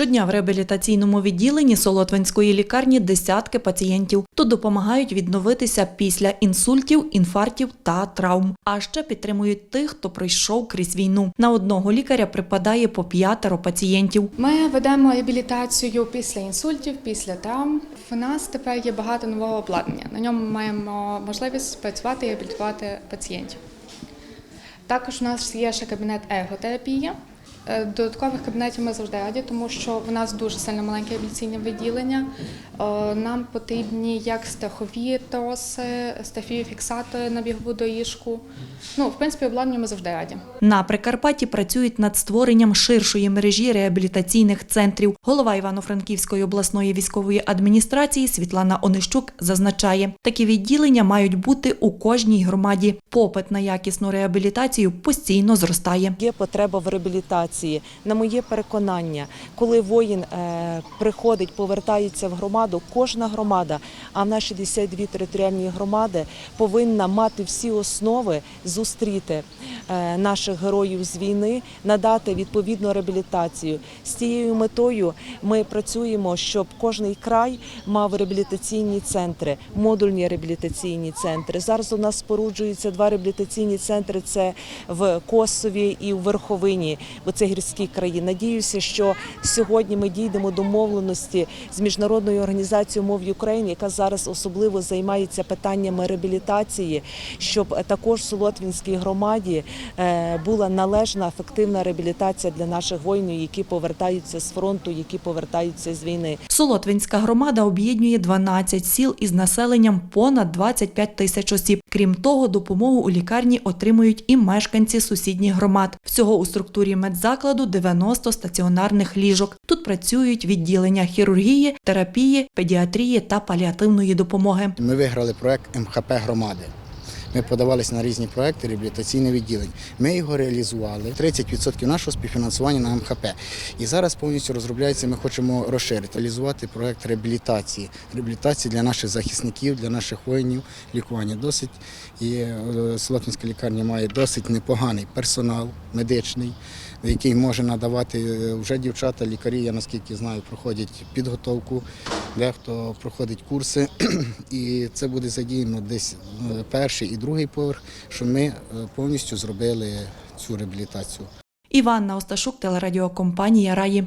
Щодня в реабілітаційному відділенні Солотвинської лікарні десятки пацієнтів. Тут допомагають відновитися після інсультів, інфарктів та травм. А ще підтримують тих, хто пройшов крізь війну. На одного лікаря припадає по п'ятеро пацієнтів. Ми ведемо реабілітацію після інсультів, після травм. В нас тепер є багато нового обладнання. На ньому ми маємо можливість працювати і реабілітувати пацієнтів. Також у нас є ще кабінет ерготерапії. Е, Додаткових кабінетів ми завжди раді, тому що в нас дуже сильно маленьке реабілітаційне відділення. Е, Нам потрібні як страхові троси, страхові фіксатори на бігову доріжку. Ну, в принципі, обладнання ми завжди раді. На Прикарпатті працюють над створенням ширшої мережі реабілітаційних центрів. Голова Івано-Франківської обласної військової адміністрації Світлана Онищук зазначає, такі відділення мають бути у кожній громаді. Попит на якісну реабілітацію постійно зростає. Є потреба в реабілітації. На моє переконання, коли воїн е, приходить, повертається в громаду, кожна громада, а в нашій 62 територіальні громади, повинна мати всі основи зустріти наших героїв з війни, надати відповідну реабілітацію. З цією метою ми працюємо, щоб кожний край мав реабілітаційні центри, модульні реабілітаційні центри. Зараз у нас споруджуються два реабілітаційні центри: це в Косові і в Верховині, бо це гірські краї. Надіюся, що сьогодні ми дійдемо до мовленості з міжнародною організацією мов України, яка зараз особливо займається питаннями реабілітації, щоб також Солотвінській громаді е, була належна ефективна реабілітація для наших воїнів, які повертаються з фронту, які повертаються з війни. Солотвинська громада об'єднує 12 сіл із населенням понад 25 тисяч осіб. Крім того, допомогу у лікарні отримують і мешканці сусідніх громад. Всього у структурі медзакладу 90 стаціонарних ліжок. Тут працюють відділення хірургії, терапії, педіатрії та паліативної допомоги. Ми виграли проект МХП громади. Ми подавалися на різні проекти реабілітаційне відділення. Ми його реалізували. 30% нашого співфінансування на МХП. І зараз повністю розробляється. Ми хочемо розширити, реалізувати проект реабілітації. Реабілітації для наших захисників, для наших воїнів. Лікування досить. І е, Солотвинська лікарня має досить непоганий персонал медичний, який може надавати е, вже дівчата, лікарі, я наскільки знаю, проходять підготовку, дехто проходить курси, і це буде задіяно десь е, перший і другий поверх, що ми е, повністю зробили цю реабілітацію. Іванна Осташук, телерадіокомпанія Раї.